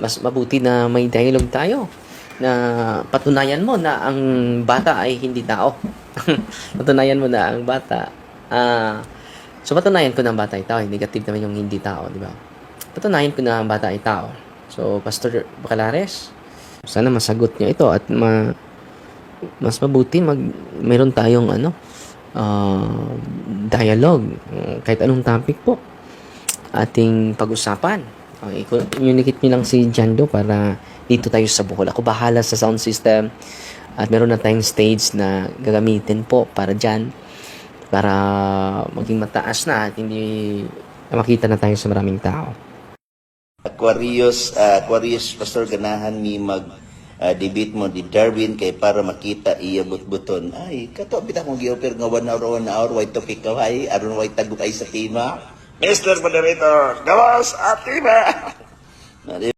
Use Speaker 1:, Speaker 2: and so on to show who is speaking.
Speaker 1: mas mabuti na may dialogue tayo na patunayan mo na ang bata ay hindi tao. patunayan mo na ang bata ah so patunayan ko na ang bata ay tao, negative naman yung hindi tao, di ba? Patunayan ko na ang bata ay tao. So Pastor Bacalares, sana masagot niya ito at ma mas mabuti mag meron tayong ano ah, dialogue uh, kahit anong topic po ating pag-usapan. Okay, communicate niyo lang si Jando para dito tayo sa Bukol. Ako bahala sa sound system at meron na tayong stage na gagamitin po para dyan para maging mataas na at hindi makita na tayo sa maraming tao.
Speaker 2: Aquarius, ah, Aquarius Pastor ganahan mi mag ah, debate mo di Darwin kay para makita iya butbuton. Ay, kato bita mo gi-offer nga one hour one hour why topic ka ay aron why tagok ay sa tema.
Speaker 3: Mr. Moderator, gawas at tiba!
Speaker 2: Na, di